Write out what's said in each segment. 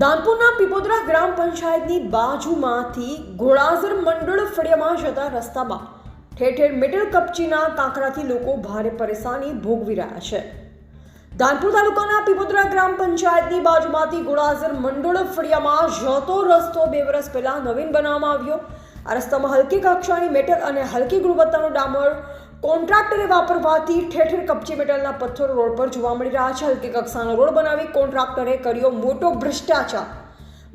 દાનપુરના પીપોદરા ગ્રામ પંચાયતની બાજુમાંથી ગોળાઝર મંડળ ફળિયામાં જતા રસ્તામાં ઠેર ઠેર મેટલ કપચીના કાંકરાથી લોકો ભારે પરેશાની ભોગવી રહ્યા છે. દાનપુર તાલુકાના પીપોદરા ગ્રામ પંચાયતની બાજુમાંથી ગોળાઝર મંડળ ફળિયામાં જતો રસ્તો બે વર્ષ પહેલા નવીન બનાવવામાં આવ્યો. આ રસ્તામાં હલકી કક્ષાની મેટલ અને હલકી ગુણવત્તાનું ડામર કોન્ટ્રાક્ટરે વાપરવાથી ઠેર ઠેર કપચી મેટલના પથ્થરો રોડ પર જોવા મળી રહ્યા છે. હલકી કક્ષાનો રોડ બનાવી કોન્ટ્રાક્ટરે કર્યો મોટો ભ્રષ્ટાચાર.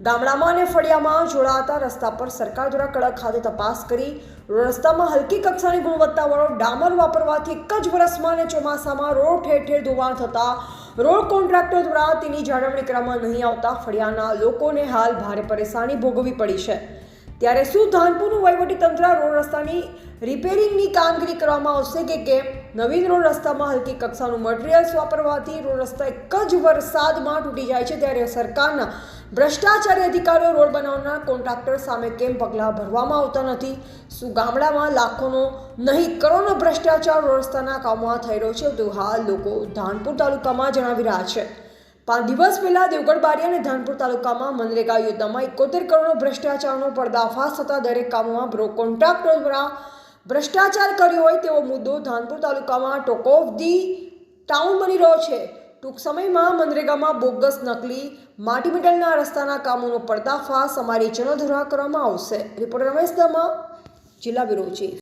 ગામડામાં અને ફળિયામાં જોડાતા રસ્તા પર સરકાર દ્વારા કડક ખાતે તપાસ કરી રસ્તામાં હલકી કક્ષાની ગુણવત્તાવાળો ડામર વાપરવાથી એક જ વર્ષમાં અને ચોમાસામાં રોડ ઠેર ઠેર ધોવાણ થતાં રોડ કોન્ટ્રાક્ટર દ્વારા તેની જાળવણી કરવામાં નહીં આવતા ફળિયાના લોકોને હાલ ભારે પરેશાની ભોગવવી પડી છે. ત્યારે શું ધાનપુરનું તંત્ર રોડ રસ્તાની રિપેરિંગની કામગીરી કરવામાં આવશે કે કેમ? નવીન રોડ રસ્તામાં હલકી કક્ષાનું મટીરિયલ્સ વાપરવાથી રોડ રસ્તા એક જ વરસાદમાં તૂટી જાય છે. ત્યારે સરકારના ભ્રષ્ટાચારી અધિકારીઓ રોડ બનાવનાર કોન્ટ્રાક્ટર સામે કેમ પગલાં ભરવામાં આવતા નથી? શું ગામડામાં લાખોનો, નહીં, કરોડનો ભ્રષ્ટાચાર રોડ રસ્તાના કામમાં થઈ રહ્યો છે? તો હાલ લોકો ધાનપુર તાલુકામાં જણાવી રહ્યા છે. પાંચ દિવસ પહેલા દેવગઢ બારી અને ધાનપુર તાલુકામાં મનરેગા યોજનામાં એકોતેર કરોડનો ભ્રષ્ટાચારનો પર્દાફાશ થતા દરેક કામોમાં બ્રો કોન્ટ્રાક્ટર દ્વારા ભ્રષ્ટાચાર કર્યો હોય તેવો મુદ્દો ધાનપુર તાલુકામાં ટોક ઓફ ધી ટાઉન બની રહ્યો છે. ટૂંક સમયમાં મનરેગામાં બોગસ નકલી માટી મેટલના રસ્તાના કામોનો પડદાફાશ અમારી દ્વારા કરવામાં આવશે. રિપોર્ટર રમેશ દમા જિલ્લા બ્યુરો ચીફ.